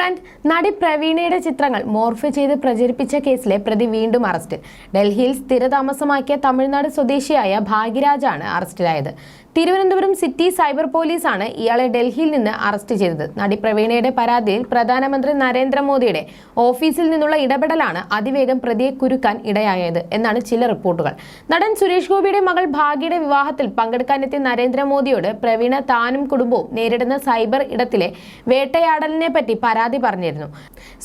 And നടി പ്രവീണയുടെ ചിത്രങ്ങൾ morph ചെയ്ത് പ്രചരിപ്പിച്ച കേസിലെ പ്രതി വീണ്ടും അറസ്റ്റിൽ ഡൽഹിയിൽ സ്ഥിരതാമസമാക്കിയ തമിഴ്നാട് സ്വദേശിയായ ഭാഗ്യരാജാണ് അറസ്റ്റിലായത് തിരുവനന്തപുരം സിറ്റി സൈബർ പോലീസാണ് ഇയാളെ ഡൽഹിയിൽ നിന്ന് അറസ്റ്റ് ചെയ്തത്. നടി പ്രവീണയുടെ പരാതിയിൽ പ്രധാനമന്ത്രി നരേന്ദ്രമോദിയുടെ ഓഫീസിൽ നിന്നുള്ള ഇടപെടലാണ് അതിവേഗം പ്രതിയെ കുരുക്കാൻ ഇടയായത് എന്നാണ് ചില റിപ്പോർട്ടുകൾ. നടൻ സുരേഷ് ഗോപിയുടെ മകൾ ഭാഗ്യയുടെ വിവാഹത്തിൽ പങ്കെടുക്കാനെത്തിയ നരേന്ദ്രമോദിയോട് പ്രവീണ താനും കുടുംബവും നേരിടുന്ന സൈബർ ഇടത്തിലെ വേട്ടയാടലിനെ പറ്റി പരാതി പറഞ്ഞിരുന്നു.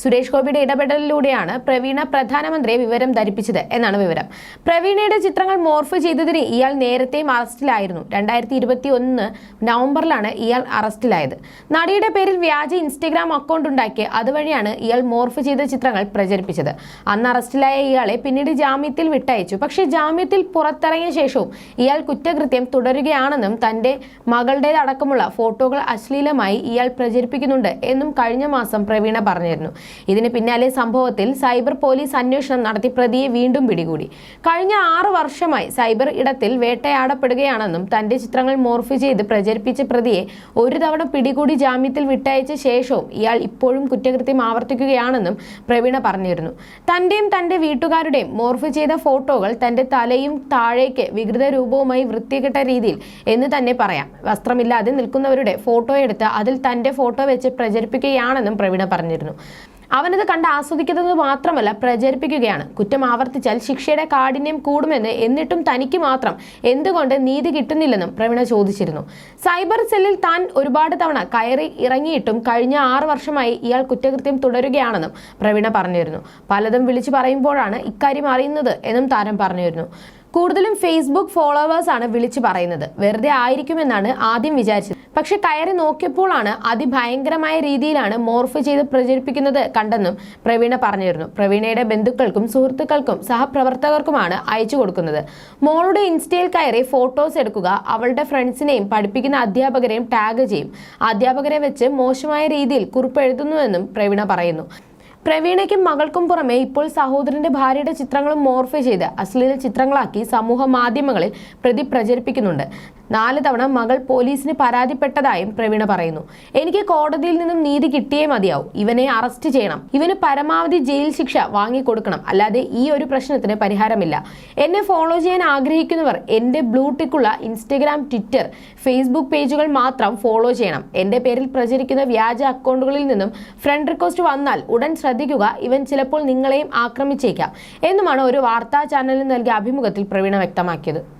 സുരേഷ് ഗോപിയുടെ ഇടപെടലിലൂടെയാണ് പ്രവീണ പ്രധാനമന്ത്രിയെ വിവരം ധരിപ്പിച്ചത് എന്നാണ് വിവരം. പ്രവീണയുടെ ചിത്രങ്ങൾ മോർഫ് ചെയ്തതിന് ഇയാൾ നേരത്തെയും അറസ്റ്റിലായിരുന്നു. രണ്ടായിരത്തി ഇരുപത്തി ഒന്ന് നവംബറിലാണ് ഇയാൾ അറസ്റ്റിലായത്. നടിയുടെ പേരിൽ വ്യാജ ഇൻസ്റ്റഗ്രാം അക്കൗണ്ട് ഉണ്ടാക്കി അതുവഴിയാണ് ഇയാൾ മോർഫ് ചെയ്ത ചിത്രങ്ങൾ പ്രചരിപ്പിച്ചത്. അന്ന് അറസ്റ്റിലായ ഇയാളെ പിന്നീട് ജാമ്യത്തിൽ വിട്ടയച്ചു. പക്ഷേ ജാമ്യത്തിൽ പുറത്തിറങ്ങിയ ശേഷവും ഇയാൾ കുറ്റകൃത്യം തുടരുകയാണെന്നും തന്റെ മകളുടേതടക്കമുള്ള ഫോട്ടോകൾ അശ്ലീലമായി ഇയാൾ പ്രചരിപ്പിക്കുന്നുണ്ട് എന്നും കഴിഞ്ഞ മാസം പ്രവീണ പറഞ്ഞിരുന്നു. ഇതിന് പിന്നാലെ സംഭവത്തിൽ സൈബർ പോലീസ് അന്വേഷണം നടത്തി പ്രതിയെ വീണ്ടും പിടികൂടി. കഴിഞ്ഞ ആറ് വർഷമായി സൈബർ ഇടത്തിൽ വേട്ടയാടപ്പെടുകയാണെന്നും തന്റെ ചിത്രങ്ങൾ മോർഫ് ചെയ്ത് പ്രചരിപ്പിച്ച പ്രതിയെ ഒരു തവണ പിടികൂടി ജാമ്യത്തിൽ വിട്ടയച്ച ശേഷവും ഇയാൾ ഇപ്പോഴും കുറ്റകൃത്യം ആവർത്തിക്കുകയാണെന്നും പ്രവീണ പറഞ്ഞിരുന്നു. തന്റെയും തന്റെ വീട്ടുകാരുടെയും മോർഫ് ചെയ്ത ഫോട്ടോകൾ തന്റെ തലയും താഴേക്ക് വികൃത രൂപവുമായി വൃത്തികെട്ട രീതിയിൽ എന്ന് തന്നെ പറയാം. വസ്ത്രമില്ലാതെ നിൽക്കുന്നവരുടെ ഫോട്ടോ എടുത്ത് അതിൽ തന്റെ ഫോട്ടോ വെച്ച് പ്രചരിപ്പിക്കുകയാണെന്നും പ്രവീണ പറഞ്ഞിരുന്നു. അവനത് കണ്ട് ആസ്വദിക്കുന്നത് മാത്രമല്ല പ്രചരിപ്പിക്കുകയാണ്. കുറ്റം ആവർത്തിച്ചാൽ ശിക്ഷയുടെ കാഠിന്യം കൂടുമെന്ന് എന്നിട്ടും തനിക്ക് മാത്രം എന്തുകൊണ്ട് നീതി കിട്ടുന്നില്ലെന്നും പ്രവീണ ചോദിച്ചിരുന്നു. സൈബർ സെല്ലിൽ താൻ ഒരുപാട് തവണ കയറി ഇറങ്ങിയിട്ടും കഴിഞ്ഞ ആറു വർഷമായി ഇയാൾ കുറ്റകൃത്യം തുടരുകയാണെന്നും പ്രവീണ പറഞ്ഞിരുന്നു. പലതും വിളിച്ചു പറയുമ്പോഴാണ് ഇക്കാര്യം അറിയുന്നത് എന്നും താരം പറഞ്ഞിരുന്നു. കൂടുതലും ഫേസ്ബുക്ക് ഫോളോവേഴ്സാണ് വിളിച്ചു പറയുന്നത്. വെറുതെ ആയിരിക്കുമെന്നാണ് ആദ്യം വിചാരിച്ചത്. പക്ഷെ കയറി നോക്കിയപ്പോഴാണ് അതിഭയങ്കരമായ രീതിയിലാണ് മോർഫ് ചെയ്ത് പ്രചരിപ്പിക്കുന്നത് കണ്ടെന്നും പ്രവീണ പറഞ്ഞിരുന്നു. പ്രവീണയുടെ ബന്ധുക്കൾക്കും സുഹൃത്തുക്കൾക്കും സഹപ്രവർത്തകർക്കുമാണ് അയച്ചു കൊടുക്കുന്നത്. മോളുടെ ഇൻസ്റ്റയിൽ കയറി ഫോട്ടോസ് എടുക്കുക അവളുടെ ഫ്രണ്ട്സിനെയും പഠിപ്പിക്കുന്ന അധ്യാപകരെയും ടാഗ് ചെയ്യും. അധ്യാപകരെ വെച്ച് മോശമായ രീതിയിൽ കുറിപ്പ് എഴുതുന്നുവെന്നും പ്രവീണ പറയുന്നു. പ്രവീണയ്ക്കും മകൾക്കും പുറമെ ഇപ്പോൾ സഹോദരന്റെ ഭാര്യയുടെ ചിത്രങ്ങളും മോർഫ് ചെയ്ത് അശ്ലീല ചിത്രങ്ങളാക്കി സമൂഹ മാധ്യമങ്ങളിൽ പ്രതി പ്രചരിപ്പിക്കുന്നുണ്ട്. നാല് തവണ മകൾ പോലീസിന് പരാതിപ്പെട്ടതായും പ്രവീണ പറയുന്നു. എനിക്ക് കോടതിയിൽ നിന്നും നീതി കിട്ടിയേ മതിയാവും. ഇവനെ അറസ്റ്റ് ചെയ്യണം. ഇവന് പരമാവധി ജയിൽ ശിക്ഷ വാങ്ങിക്കൊടുക്കണം. അല്ലാതെ ഈ ഒരു പ്രശ്നത്തിന് പരിഹാരമില്ല. എന്നെ ഫോളോ ചെയ്യാൻ ആഗ്രഹിക്കുന്നവർ എന്റെ ബ്ലൂടിക്കുള്ള ഇൻസ്റ്റഗ്രാം ട്വിറ്റർ ഫേസ്ബുക്ക് പേജുകൾ മാത്രം ഫോളോ ചെയ്യണം. എന്റെ പേരിൽ പ്രചരിക്കുന്ന വ്യാജ അക്കൗണ്ടുകളിൽ നിന്നും ഫ്രണ്ട് റിക്വസ്റ്റ് വന്നാൽ ഉടൻ ശ്രദ്ധിക്കുക. ഇവൻ ചിലപ്പോൾ നിങ്ങളെയും ആക്രമിച്ചേക്കാം. എന്നുമാണ് ഒരു വാർത്താ ചാനലിന് നൽകിയ അഭിമുഖത്തിൽ പ്രവീണ വ്യക്തമാക്കിയത്.